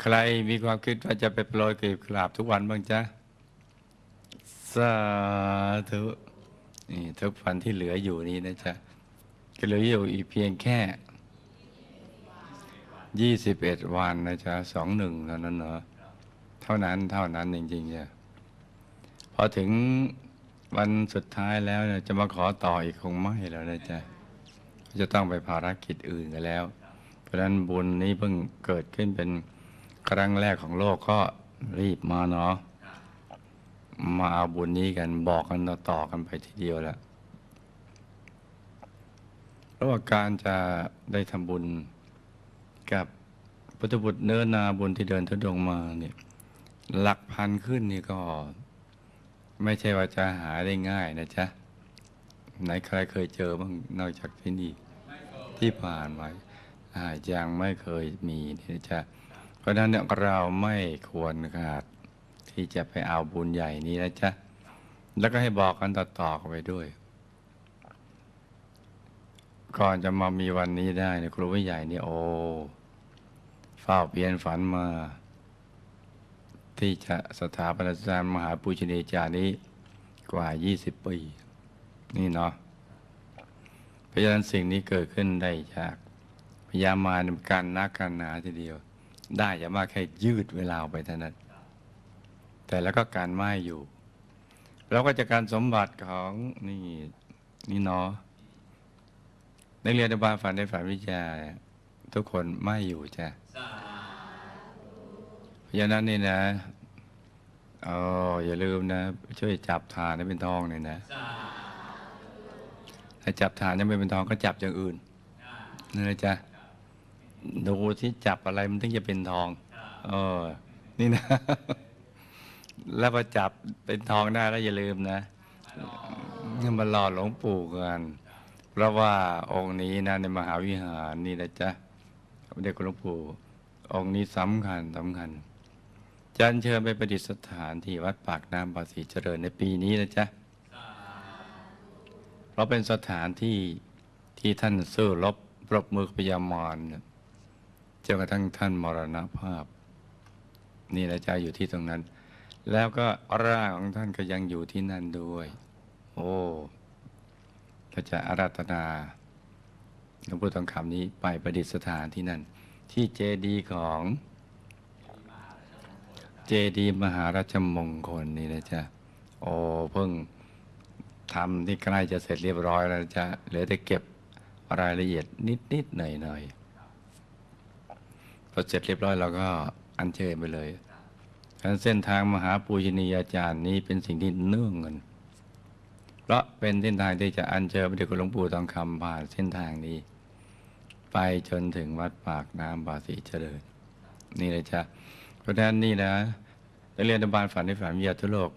ใครมีความคิดว่าจะไปโปรยกลีบกราบทุกวันบ้างจ๊ะ สาธุนี่ทุกวันที่เหลืออยู่นี้นะจ๊ะก็เหลืออยู่อีกเพียงแค่ยี่สิบเอ็ดวันนะจ๊ะสองหนึ่งเท่านั้นเนาะเท่านั้นเท่านั้นจริงๆจ้ะพอถึงวันสุดท้ายแล้วเนี่ยจะมาขอต่ออีกคงไม่แล้วนะจ๊ะจะต้องไปภารกิจอื่นกันแล้ว เพราะฉะนั้นบุญนี้เพิ่งเกิดขึ้นเป็น ครั้งแรกของโลกก็รีบมาเนาะมาเอาบุญนี้กันบอกกันต่อๆกันไปทีเดียวแหละเพราะว่าการจะได้ทำบุญกับพุทธบุตรเนื้อนาบุญที่เดินทุดงมาเนี่ยหลักพันขึ้นนี่ก็ ไม่ใช่ว่าจะหาได้ง่ายนะจ๊ะ ไหนใครเคยเจอบ้างนอกจากที่นี่ ที่ผ่านมาอายังไม่เคยมีนะจ๊ะ เพราะนั้นเนี่ยเราไม่ควรขาดที่จะไปเอาบุญใหญ่นี้นะจ๊ะ แล้วก็ให้บอกกันต่อๆกันไปด้วย ก่อนจะมามีวันนี้ได้เนยครูใหญ่นี่โอ้เฝ้าเพียนฝันมา ที่จะสถาปนาจารย์มหาปูชนีจานี้กว่า 20 ปี นี่เนาะเพราะฉะนั้นสิ่งนี้เกิดขึ้นได้จากพยายามมาการนักการหนาทีเดียว ได้อย่ามากแค่ยืดเวลาไปเท่านั้น แต่แล้วก็การไม่อยู่ แล้วก็จะการสมบัติของนี่นี่เนาะนักเรียนในบ้านฝันในฝันวิทยา ทุกคนไม่อยู่จ้ะเพราะฉะนั้นนี่นะอ๋ออย่าลืมนะ ช่วยจับฐานให้เป็นทองหน่อยนะถ้าจับฐานยังไม่เป็นทองก็จับอย่างอื่นนี่นะจ๊ะ ดูที่จับอะไรมันถึงจะเป็นทองเออนี่นะ แล้วพอจับเป็นทองได้แล้วอย่าลืมนะนี่มาหล่อหลวงปู่กันเพราะว่าองค์นี้นะในมหาวิหารนี่นะจ๊ะเด็กหลวงปู่องค์นี้สำคัญสำคัญจันเชิญไปประดิษฐานที่วัดปากน้ำภาษีเจริญในปีนี้นะจ๊ะเพราะเป็นสถานที่ที่ท่านสู้รบปรบมือพยามารเนี่ย จนกระทั่งท่านมรณภาพ นี่นะจ๊ะอยู่ที่ตรงนั้น แล้วก็ร่างของท่านก็ยังอยู่ที่นั่นด้วย โอ้ก็จะอาราธนาหลวงปู่ทองคำนี้ไปประดิษฐานที่นั่น ที่เจดีของเจดีมหาราชมงคลนี่นะจ๊ะโอ้เพิ่งทำที่ใกล้จะเสร็จเรียบร้อยแล้วจ๊ะเหลือแต่เก็บรายละเอียดนิด ๆ หน่อย ๆ พอเสร็จเรียบร้อยเราก็อัญเชิญไปเลยการเส้นทางมหาปูชนียาจารย์นี้เป็นสิ่งที่เนื่องกัน เพราะเป็นเส้นทางที่จะอัญเชิญพระเดชคุณหลวงปู่ทองคำผ่านเส้นทางนี้ ไปจนถึงวัดปากน้ำบาสีเจริญ นี่เลยจ้ะเพราะฉะนั้นนี่นะนักเรียนธบาลฝันในฝันวิทยาทุโลก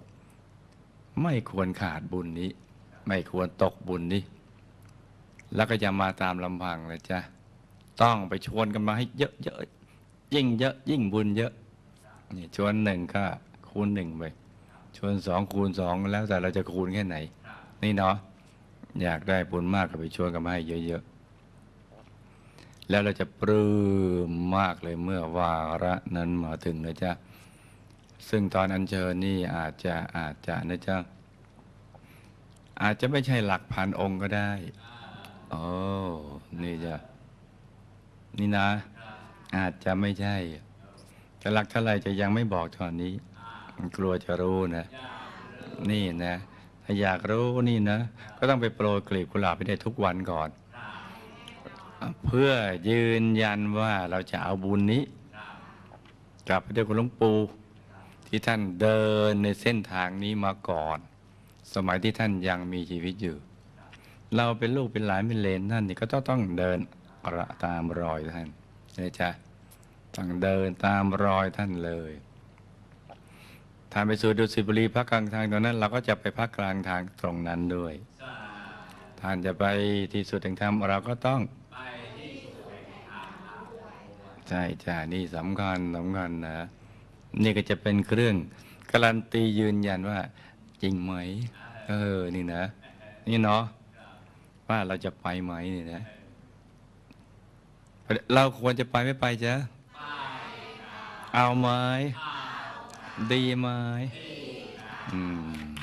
ไม่ควรขาดบุญนี้ ไม่ควรตกบุญนี้ แล้วก็จะมาตามลำพังเลยจ้ะต้องไปชวนกันมาให้เยอะๆ ยิ่งเยอะยิ่งบุญเยอะนี่ชวนหนึ่งก็คูณหนึ่งไปชวนสองคูณสองแล้วแต่เราจะคูณแค่ไหน นี่เนาะอยากได้บุญมากก็ไปชวนกันมาให้เยอะๆ แล้วเราจะปลื้มมากเลยเมื่อวาระนั้นมาถึงนะจ๊ะซึ่งตอนอัญเชิญนี่อาจจะอาจจะนะจ๊ะอาจจะไม่ใช่หลักพันองค์ก็ได้ โอ้ นี่จ้ะ นี่นะ อาจจะไม่ใช่ แต่หลักเท่าไหร่จะยังไม่บอกตอนนี้ กลัวจะรู้นะ นี่นะ ถ้าอยากรู้นี่นะ ก็ต้องไปโปรยกลีบกุหลาบไปได้ทุกวันก่อน เพื่อยืนยันว่าเราจะเอาบุญนี้ กลับไปด้วยคุณหลวงปู่ที่ท่านเดินในเส้นทางนี้มาก่อน สมัยที่ท่านยังมีชีวิตอยู่ เราเป็นลูกเป็นหลานเป็นเลนท่านนี่ก็ต้องต้องเดินตามรอยท่าน นะจ๊ะต้องเดินตามรอยท่านเลยทางไปสู่ดุสิตบุรีพักกลางทางตรงนั้น เราก็จะไปพักกลางทางตรงนั้นด้วย ท่านจะไปที่สุดแห่งธรรมเราก็ต้องใช่จ้านี่สำคัญสำคัญนะ นี่ก็จะเป็นเครื่องการันตียืนยันว่า จริงไหม เออ นี่นะ นี่เนาะว่าเราจะไปไหมนี่นะ เราควรจะไปไม่ไปจ๊ะไปเอาไหมดีไหมดีอืม